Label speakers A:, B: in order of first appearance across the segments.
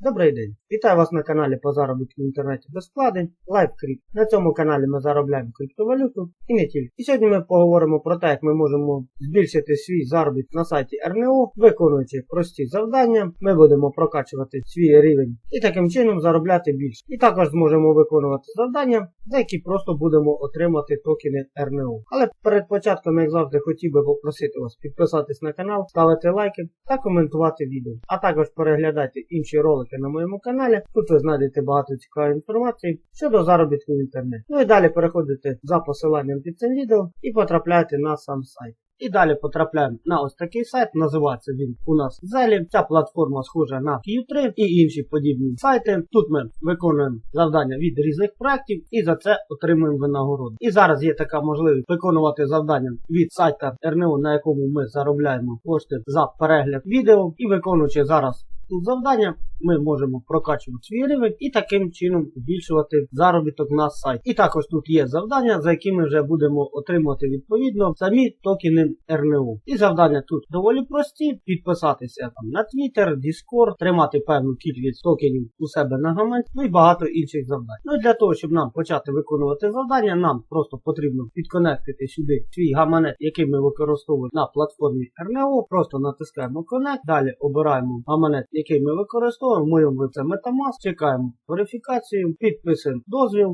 A: Добрий день! Вітаю вас на каналі по заробітку в інтернеті без вкладень LiveCrypt. На цьому каналі ми заробляємо криптовалюту і не тільки. І сьогодні ми поговоримо про те, як ми можемо збільшити свій заробіт на сайті РНО, виконуючи прості завдання. Ми будемо прокачувати свій рівень і таким чином заробляти більше. І також зможемо виконувати завдання, за які просто будемо отримати токени РНО. Але перед початком, як завжди, хотів би попросити вас підписатись на канал, ставити лайки та коментувати відео. А також переглядайте інші ролики на моєму каналі. Тут ви знайдете багато цікавої інформації щодо заробітку в інтернеті. Ну і далі переходите за посиланням під цим відео і потрапляєте на сам сайт. І далі потрапляємо на ось такий сайт, називається він у нас Зелі. Ця платформа схожа на Q3 і інші подібні сайти. Тут ми виконуємо завдання від різних проєктів і за це отримуємо винагороду. І зараз є така можливість виконувати завдання від сайта РНО, на якому ми заробляємо кошти за перегляд відео. І виконуючи зараз завдання, ми можемо прокачувати свій рівень і таким чином збільшувати заробіток на сайт. І також тут є завдання, за які ми вже будемо отримувати відповідно самі токени РНУ. І завдання тут доволі прості: підписатися там на Twitter, Discord, тримати певну кількість токенів у себе на гаманці, ну і багато інших завдань. Ну і для того, щоб нам почати виконувати завдання, нам просто потрібно підконектити сюди свій гаманець, який ми використовуємо на платформі РНО. Просто натискаємо Connect, далі обираємо гаманець, який ми використовуємо це Metamask, чекаємо верифікацію, підписуємо дозвіл,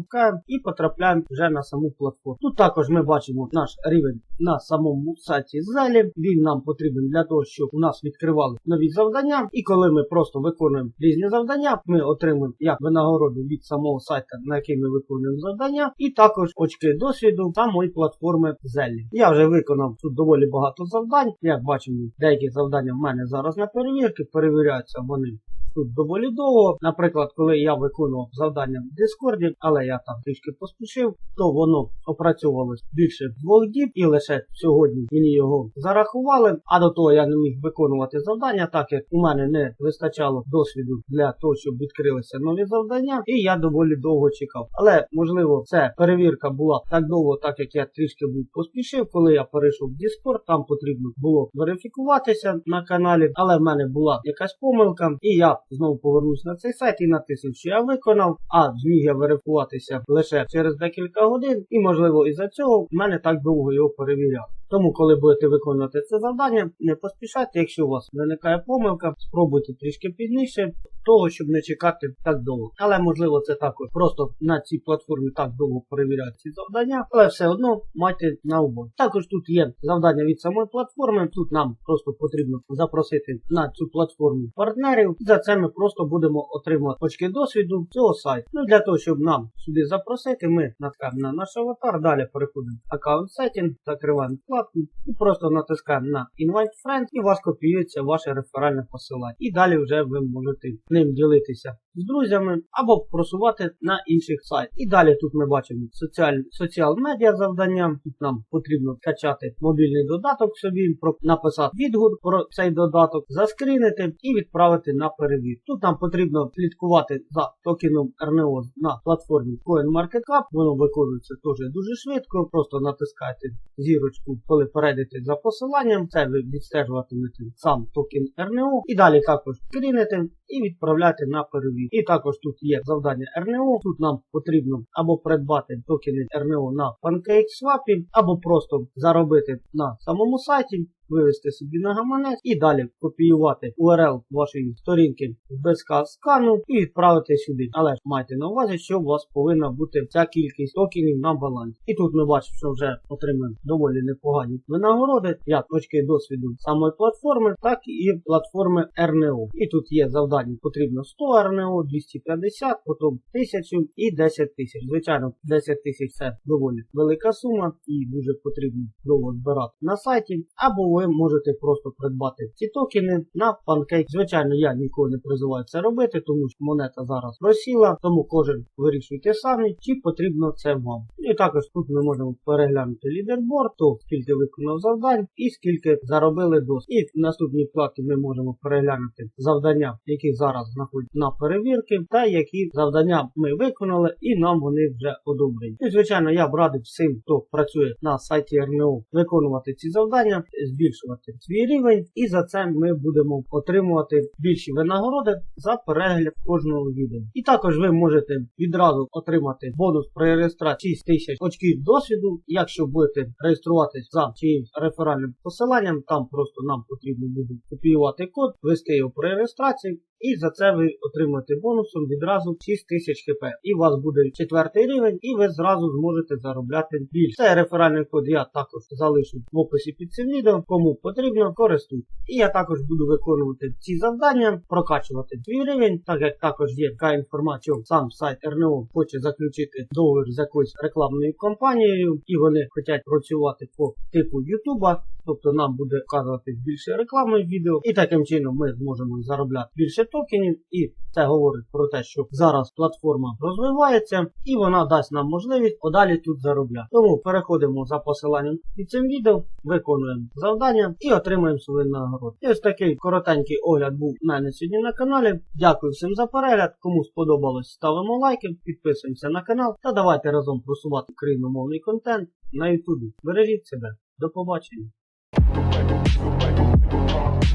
A: і потрапляємо вже на саму платформу. Тут також ми бачимо наш рівень на самому сайті Зелі. Він нам потрібен для того, щоб у нас відкривали нові завдання. І коли ми просто виконуємо різні завдання, ми отримуємо як винагороду від самого сайта, на який ми виконуємо завдання, і також очки досвіду самої платформи Зелі. Я вже виконав тут доволі багато завдань. Як бачимо, деякі завдання в мене зараз на перевірки, перевіряються вони тут доволі довго. Наприклад, коли я виконував завдання в Дискорді, але я там трішки поспішив, то воно опрацьовувалось більше двох діб, і лише сьогодні мені його зарахували. А до того я не міг виконувати завдання, так як у мене не вистачало досвіду для того, щоб відкрилися нові завдання, і я доволі довго чекав. Але можливо, це перевірка була так довго, так як я трішки був поспішив. Коли я перейшов в Discord, там потрібно було верифікуватися на каналі, але в мене була якась помилка, і я знову повернусь на цей сайт і натиснув, що я виконав, а зміг я верифікуватися лише через декілька годин, і можливо із-за цього в мене так довго його перевіряв. Тому, коли будете виконувати це завдання, не поспішайте, якщо у вас виникає помилка, спробуйте трішки пізніше, того, щоб не чекати так довго. Але можливо це також просто на цій платформі так довго перевіряють ці завдання, але все одно майте на увазі. Також тут є завдання від самої платформи. Тут нам просто потрібно запросити на цю платформу партнерів. За це ми просто будемо отримувати очки досвіду цього сайту. Ну для того, щоб нам сюди запросити, ми натискаємо на наш аватар, далі переходимо в аккаунт сеттінг, закриваємо вкладку і просто натискаємо на Invite Friends і у вас копіюється ваше реферальне посилання. І далі вже ви можете ним ділитися з друзями або просувати на інших сайтах. І далі тут ми бачимо соціаль, соціал медіа завдання. Тут нам потрібно качати мобільний додаток собі, про, написати відгук про цей додаток, заскрінити і відправити на перевір. Тут нам потрібно слідкувати за токеном РНО на платформі CoinMarketCap. Воно виконується теж дуже швидко. Просто натискайте зірочку, коли перейдете за посиланням. Це ви відстежуватимете сам токен РНО. І далі також скрінити і відправляти на перевір. І також тут є завдання РНО. Тут нам потрібно або придбати токени РНО на PancakeSwap, або просто заробити на самому сайті вивести собі на гаманець і далі копіювати URL вашої сторінки без скану і відправити сюди. Але ж майте на увазі, що у вас повинна бути ця кількість токенів на балансі. І тут ми бачимо, що вже отримаємо доволі непогані винагороди, як точки досвіду самої платформи, так і платформи РНО. І тут є завдання, потрібно 100 РНО, 250, потім 1000 і 10 тисяч. Звичайно, 10 тисяч це доволі велика сума і дуже потрібно довго збирати на сайті. Або ви можете просто придбати ці токени на панкейк. Звичайно, я ніколи не призиваю це робити, тому що монета зараз просіла, тому кожен вирішуйте самі, чи потрібно це вам. І також тут ми можемо переглянути лідерборд, то скільки виконав завдань і скільки заробили досвід. І в наступній вкладці ми можемо переглянути завдання, які зараз знаходяться на перевірки, та які завдання ми виконали, і нам вони вже одобрені. І звичайно, я б радив всім, хто працює на сайті РНО, виконувати ці завдання. Збільшувати свій рівень, і за це ми будемо отримувати більші винагороди за перегляд кожного відео. І також ви можете відразу отримати бонус при реєстрації 6 тисяч очків досвіду. Якщо будете реєструватись за чиїмсь реферальним посиланням, там просто нам потрібно буде копіювати код, ввести його при реєстрації. І за це ви отримаєте бонусом відразу 6 тисяч хп. І у вас буде четвертий рівень, і ви зразу зможете заробляти більше. Це реферальний код я також залишу в описі під цим відео. Кому потрібно, користуйтесь. І я також буду виконувати ці завдання, прокачувати свій рівень, так як також є така інформація, що сам сайт РНО хоче заключити договір з якоюсь рекламною компанією, і вони хочуть працювати по типу Ютуба. Тобто нам буде вказувати більше рекламних відео, і таким чином ми зможемо заробляти більше токенів. І це говорить про те, що зараз платформа розвивається і вона дасть нам можливість подалі тут заробляти. Тому переходимо за посиланням під цим відео, виконуємо завдання і отримуємо свою нагороду. І ось такий коротенький огляд був у мене сьогодні на каналі. Дякую всім за перегляд. Кому сподобалось, ставимо лайки, підписуємося на канал та давайте разом просувати україномовний контент на Ютубі. Бережіть себе. До побачення.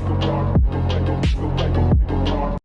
B: the wrong